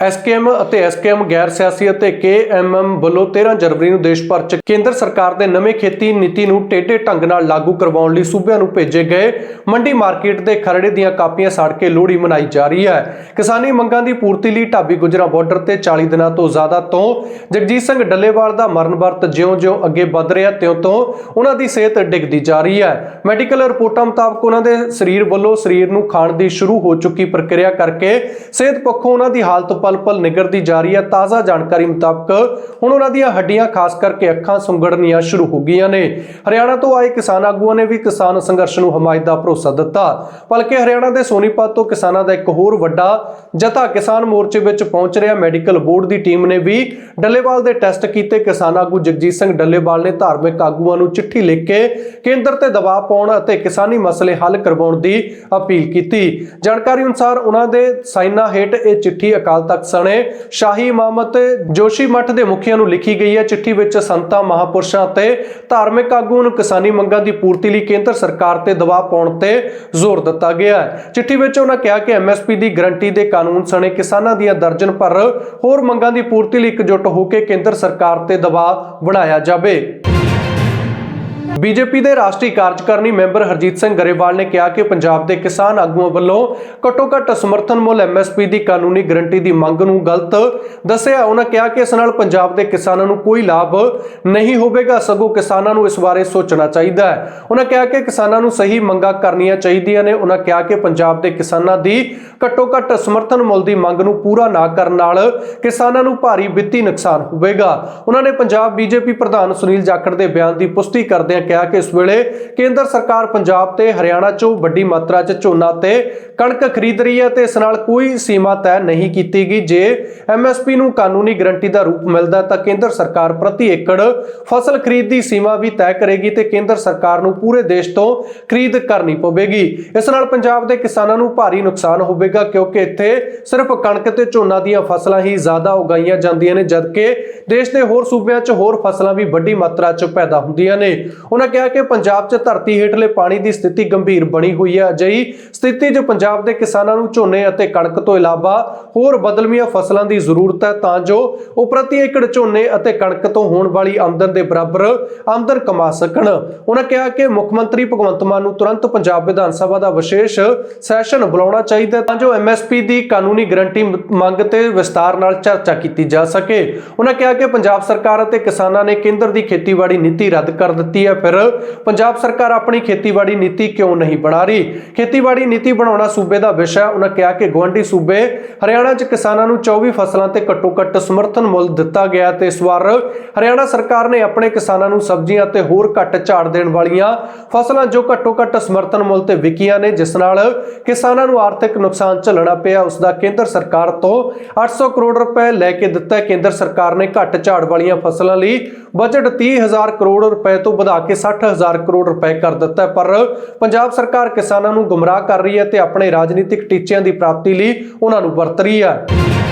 SKM ਅਤੇ SKM ਗੈਰ ਸਿਆਸੀ ਅਤੇ ਕੇਐਮਐਮ ਵੱਲੋਂ 13 ਜਨਵਰੀ ਨੂੰ ਦੇਸ਼ ਭਰ 'ਚ ਕੇਂਦਰ ਸਰਕਾਰ ਦੇ ਨਵੇਂ ਖੇਤੀ ਨੀਤੀ ਨੂੰ ਟੇਢੇ ਢੰਗ ਨਾਲ ਲਾਗੂ ਕਰਵਾਉਣ ਲਈ ਸੂਬਿਆਂ ਨੂੰ ਭੇਜੇ ਗਏ। ਮੰਡੀ ਮਾਰਕੀਟ ਦੇ ਖਰੜੇ ਦੀਆਂ ਕਾਪੀਆਂ ਸਾੜ ਕੇ ਲੋਹੜੀ ਮਨਾਈ ਜਾ ਰਹੀ ਹੈ। ਕਿਸਾਨੀ ਮੰਗਾਂ ਦੀ ਪੂਰਤੀ ਲਈ ਢਾਬੀ ਗੁਜਰਾ ਬਾਰਡਰ ਤੇ 40 ਦਿਨਾਂ ਤੋਂ ਜ਼ਿਆਦਾ ਤੋਂ ਜਗਜੀਤ ਸਿੰਘ ਡੱਲੇਵਾਲ ਦਾ ਮਰਨ ਵਰਤ ਜਿਉਂ-ਜਿਉਂ ਅੱਗੇ ਵੱਧ ਰਿਹਾ ਤਿਉਂ ਤੋਂ ਉਹਨਾਂ ਦੀ ਸਿਹਤ ਡਿੱਗਦੀ ਜਾ ਰਹੀ ਹੈ। ਮੈਡੀਕਲ ਰਿਪੋਰਟਾਂ ਮੁਤਾਬਕ ਉਹਨਾਂ ਦੇ ਸਰੀਰ ਵੱਲੋਂ ਸਰੀਰ ਨੂੰ ਖਾਣ ਦੀ ਸ਼ੁਰੂ ਹੋ ਚੁੱਕੀ ਪ੍ਰਕਿਰਿਆ ਕਰਕੇ ਸਿਹਤ ਪੱਖੋਂ ਉਹਨਾਂ ਦੀ ਹਾਲਤ ਪਲ-ਪਲ ਨਿਗਰਦੀ ਜਾ ਰਹੀ ਹੈ। ਤਾਜ਼ਾ ਜਾਣਕਾਰੀ ਮੁਤਾਬਕ ਹੁਣ ਉਹਨਾਂ ਦੀਆਂ ਹੱਡੀਆਂ ਖਾਸ ਕਰਕੇ ਅੱਖਾਂ ਸੁੰਗੜਨੀਆਂ ਸ਼ੁਰੂ ਹੋ ਗਈਆਂ ਨੇ। ਹਰਿਆਣਾ ਤੋਂ ਆਏ ਕਿਸਾਨ ਆਗੂਆਂ ਨੇ ਵੀ ਕਿਸਾਨ ਸੰਘਰਸ਼ ਨੂੰ ਹਮਾਇਤ ਦਾ ਭਰੋਸਾ ਦਿੱਤਾ। ਬਲਕਿ ਹਰਿਆਣਾ ਦੇ ਸੋਨੀਪਤ ਤੋਂ ਕਿਸਾਨਾਂ ਦਾ ਇੱਕ ਹੋਰ ਵੱਡਾ ਜਥਾ ਕਿਸਾਨ ਮੋਰਚੇ ਵਿੱਚ ਪਹੁੰਚ ਰਿਹਾ। ਮੈਡੀਕਲ ਬੋਰਡ ਦੀ ਟੀਮ ਨੇ ਵੀ ਡੱਲੇਵਾਲ ਦੇ ਟੈਸਟ ਕੀਤੇ। ਕਿਸਾਨ ਆਗੂ ਜਗਜੀਤ ਸਿੰਘ ਡੱਲੇਵਾਲ ਨੇ ਧਾਰਮਿਕ ਆਗੂਆਂ ਨੂੰ ਚਿੱਠੀ ਲਿਖ ਕੇ ਕੇਂਦਰ ਤੇ ਦਬਾਅ ਪਾਉਣ ਅਤੇ ਕਿਸਾਨੀ ਮਸਲੇ ਹੱਲ ਕਰਵਾਉਣ ਦੀ ਅਪੀਲ ਕੀਤੀ। ਜਾਣਕਾਰੀ ਅਨੁਸਾਰ ਉਹਨਾਂ ਦੇ ਸਾਈਨਾਂ ਹੇਠ ਇਹ ਚਿੱਠੀ ਅਕਾਲ ਤਖਤ ਸਣੇ ਸ਼ਾਹੀ ਇਮਾਮ ਜੋਸ਼ੀ ਮੱਠ ਦੇ ਮੁਖੀਆਂ ਨੂੰ ਲਿਖੀ ਗਈ ਹੈ ਚਿੱਠੀ ਵਿੱਚ ਸੰਤਾਂ, ਮਹਾਪੁਰਸ਼ਾਂ ਅਤੇ ਧਾਰਮਿਕ ਆਗੂਆਂ ਨੂੰ ਕਿਸਾਨੀ ਮੰਗਾਂ ਦੀ ਪੂਰਤੀ ਲਈ ਕੇਂਦਰ ਸਰਕਾਰ ਤੇ ਦਬਾਅ ਪਾਉਣ ਤੇ ਜ਼ੋਰ ਦਿੱਤਾ ਗਿਆ ਹੈ। ਚਿੱਠੀ ਵਿੱਚ ਉਹਨਾਂ ਕਿਹਾ ਕਿ ਐਮਐਸਪੀ ਦੀ ਗਰੰਟੀ ਦੇ ਕਾਨੂੰਨ ਸਣੇ ਕਿਸਾਨਾਂ ਦੀਆਂ ਦਰਜਨ ਭਰ ਹੋਰ ਮੰਗਾਂ ਦੀ ਪੂਰਤੀ ਲਈ ਇਕਜੁੱਟ ਹੋ ਕੇ ਕੇਂਦਰ ਸਰਕਾਰ ਤੇ ਦਬਾਅ ਬਣਾਇਆ ਜਾਵੇ। ਬੀਜੇਪੀ ਦੇ ਰਾਸ਼ਟਰੀ ਕਾਰਜਕਾਰਨੀ ਮੈਂਬਰ ਹਰਜੀਤ ਸਿੰਘ ਗਰੇਵਾਲ ਨੇ ਕਿਹਾ ਕਿ ਪੰਜਾਬ ਦੇ ਕਿਸਾਨ ਆਗੂਆਂ ਵੱਲੋਂ ਘੱਟੋ-ਘੱਟ ਸਮਰਥਨ ਮੁੱਲ ਐਮਐਸਪੀ ਦੀ ਕਾਨੂੰਨੀ ਗਰੰਟੀ ਦੀ ਮੰਗ ਨੂੰ ਗਲਤ ਦੱਸਿਆ। ਉਹਨਾਂ ਕਿਹਾ ਕਿ ਇਸ ਨਾਲ ਪੰਜਾਬ ਦੇ ਕਿਸਾਨਾਂ ਨੂੰ ਕੋਈ ਲਾਭ ਨਹੀਂ ਹੋਵੇਗਾ, ਸਗੋਂ ਕਿਸਾਨਾਂ ਨੂੰ ਇਸ ਬਾਰੇ ਸੋਚਣਾ ਚਾਹੀਦਾ ਹੈ। ਉਹਨਾਂ ਕਿਹਾ ਕਿ ਕਿਸਾਨਾਂ ਨੂੰ ਸਹੀ ਮੰਗਾਂ ਕਰਨੀਆਂ ਚਾਹੀਦੀਆਂ ਨੇ। ਉਹਨਾਂ ਕਿਹਾ ਕਿ ਪੰਜਾਬ ਦੇ ਕਿਸਾਨਾਂ ਦੀ ਘੱਟੋ-ਘੱਟ ਸਮਰਥਨ ਮੁੱਲ ਦੀ ਮੰਗ ਨੂੰ ਪੂਰਾ ਨਾ ਕਰਨ ਨਾਲ ਕਿਸਾਨਾਂ ਨੂੰ ਭਾਰੀ ਵਿੱਤੀ ਨੁਕਸਾਨ ਹੋਵੇਗਾ। ਉਹਨਾਂ ਨੇ ਪੰਜਾਬ ਬੀਜੇਪੀ ਪ੍ਰਧਾਨ ਸੁਨੀਲ ਜਾਖੜ ਦੇ ਬਿਆਨ ਦੀ ਪੁਸ਼ਟੀ ਕਰਦੇ ਕਰਦਿਆਂ ਕਿਹਾ ਕਿ ਇਸ ਵੇਲੇ ਕੇਂਦਰ ਸਰਕਾਰ ਪੰਜਾਬ ਤੇ ਹਰਿਆਣਾ 'ਚੋਂ ਵੱਡੀ ਮਾਤਰਾ 'ਚ ਝੋਨਾ ਤੇ ਕਣਕ ਖਰੀਦ ਰਹੀ ਹੈ ਤੇ ਇਸ ਨਾਲ ਕੋਈ ਸੀਮਾ ਤੈਅ ਨਹੀਂ ਕੀਤੀ ਗਈ। ਜੇ ਐਮਐਸਪੀ ਨੂੰ ਕਾਨੂੰਨੀ ਗਰੰਟੀ ਦਾ ਰੂਪ ਮਿਲਦਾ ਤਾਂ ਕੇਂਦਰ ਸਰਕਾਰ ਪ੍ਰਤੀ ਏਕੜ ਫਸਲ ਖਰੀਦ ਦੀ ਸੀਮਾ ਵੀ ਤੈਅ ਕਰੇਗੀ ਤੇ ਕੇਂਦਰ ਸਰਕਾਰ ਨੂੰ ਪੂਰੇ ਦੇਸ਼ ਤੋਂ ਖਰੀਦ ਕਰਨੀ ਪਵੇਗੀ। ਇਸ ਨਾਲ ਪੰਜਾਬ ਦੇ ਕਿਸਾਨਾਂ ਨੂੰ ਭਾਰੀ ਨੁਕਸਾਨ ਹੋਵੇਗਾ ਕਿਉਂਕਿ ਇੱਥੇ ਸਿਰਫ ਕਣਕ ਤੇ ਝੋਨਾ ਦੀਆਂ ਫਸਲਾਂ ਹੀ ਜ਼ਿਆਦਾ ਉਗਾਈਆਂ ਜਾਂਦੀਆਂ ਨੇ, ਜਦਕਿ ਦੇਸ਼ ਦੇ ਹੋਰ ਸੂਬਿਆਂ 'ਚ ਹੋਰ ਫਸਲਾਂ ਵੀ ਵੱਡੀ ਮਾਤਰਾ 'ਚ ਪੈਦਾ ਹੁੰਦੀਆਂ ਨੇ। ਉਹਨਾਂ ਕਿਹਾ ਕਿ ਪੰਜਾਬ 'ਚ ਧਰਤੀ ਹੇਠਲੇ ਪਾਣੀ ਦੀ ਸਥਿਤੀ ਗੰਭੀਰ ਬਣੀ ਹੋਈ ਹੈ। ਅਜਿਹੀ ਸਥਿਤੀ 'ਚ ਪੰਜਾਬ ਦੇ ਕਿਸਾਨਾਂ ਨੂੰ ਝੋਨੇ ਅਤੇ ਕਣਕ ਤੋਂ ਇਲਾਵਾ ਹੋਰ ਬਦਲਵੀਆਂ ਫਸਲਾਂ ਦੀ ਜ਼ਰੂਰਤ ਹੈ, ਤਾਂ ਜੋ ਉਹ ਪ੍ਰਤੀ ਏਕੜ ਝੋਨੇ ਅਤੇ ਕਣਕ ਤੋਂ ਹੋਣ ਵਾਲੀ ਆਮਦਨ ਦੇ ਬਰਾਬਰ ਆਮਦਨ ਕਮਾ ਸਕਣ। ਉਹਨਾਂ ਕਿਹਾ ਕਿ ਮੁੱਖ ਮੰਤਰੀ ਭਗਵੰਤ ਮਾਨ ਨੂੰ ਤੁਰੰਤ ਪੰਜਾਬ ਵਿਧਾਨ ਸਭਾ ਦਾ ਵਿਸ਼ੇਸ਼ ਸੈਸ਼ਨ ਬੁਲਾਉਣਾ ਚਾਹੀਦਾ ਤਾਂ ਜੋ ਐਮਐਸਪੀ ਦੀ ਕਾਨੂੰਨੀ ਗਰੰਟੀ ਮੰਗ ਤੇ ਵਿਸਤਾਰ ਨਾਲ ਚਰਚਾ ਕੀਤੀ ਜਾ ਸਕੇ। ਉਹਨਾਂ ਕਿਹਾ ਕਿ ਪੰਜਾਬ ਸਰਕਾਰ ਅਤੇ ਕਿਸਾਨਾਂ ਨੇ ਕੇਂਦਰ ਦੀ ਖੇਤੀਬਾੜੀ ਨੀਤੀ ਰੱਦ ਕਰ ਦਿੱਤੀ ਹੈ। ਫਿਰ ਪੰਜਾਬ ਸਰਕਾਰ ਆਪਣੀ ਖੇਤੀਬਾੜੀ ਨੀਤੀ ਕਿਉਂ ਨਹੀਂ ਬਣਾ ਰਹੀ? ਖੇਤੀਬਾੜੀ ਨੀਤੀ ਬਣਾਉਣਾ ਸੂਬੇ ਦਾ ਵਿਸ਼ਾ ਉਹਨਾਂ ਕਿਹਾ ਕਿ ਗਵਾਂਢੀ ਸੂਬੇ ਹਰਿਆਣਾ 'ਚ ਕਿਸਾਨਾਂ ਨੂੰ 24 ਫਸਲਾਂ ਤੇ ਘੱਟੋ-ਘੱਟ ਸਮਰਥਨ ਮੁੱਲ ਦਿੱਤਾ ਗਿਆ ਤੇ ਇਸ ਵਾਰ ਹਰਿਆਣਾ ਸਰਕਾਰ ਨੇ ਆਪਣੇ ਕਿਸਾਨਾਂ ਨੂੰ ਸਬਜ਼ੀਆਂ ਅਤੇ ਹੋਰ ਘੱਟ ਝਾੜ ਦੇਣ ਵਾਲੀਆਂ ਫਸਲਾਂ ਜੋ ਘੱਟੋ-ਘੱਟ ਸਮਰਥਨ ਮੁੱਲ ਤੇ ਵਿਕੀਆਂ ਨੇ, ਜਿਸ ਨਾਲ ਕਿਸਾਨਾਂ ਨੂੰ ਆਰਥਿਕ ਨੁਕਸਾਨ ਝੱਲਣਾ ਪਿਆ। ਉਸ ਦਾ ਕੇਂਦਰ ਸਰਕਾਰ ਤੋਂ 800 ਕਰੋੜ ਰੁਪਏ ਲੈ ਕੇ ਦਿੱਤਾ ਕੇਂਦਰ ਸਰਕਾਰ ਨੇ ਘੱਟ ਝਾੜ ਵਾਲੀਆਂ ਫਸਲਾਂ ਲਈ ਬਜਟ 30000 ਕਰੋੜ ਰੁਪਏ ਤੋਂ ਵਧਾ ਕੇ 60000 ਕਰੋੜ ਰੁਪਏ ਕਰ ਦਿੱਤਾ ਪਰ ਪੰਜਾਬ ਸਰਕਾਰ ਕਿਸਾਨਾਂ ਨੂੰ ਗੁੰਮਰਾਹ ਕਰ ਰਹੀ ਹੈ ਤੇ ਆਪਣੇ ਰਾਜਨੀਤਿਕ ਟੀਚਿਆਂ ਦੀ ਪ੍ਰਾਪਤੀ ਲਈ ਉਹਨਾਂ ਨੂੰ ਵਰਤ ਰਹੀ ਹੈ।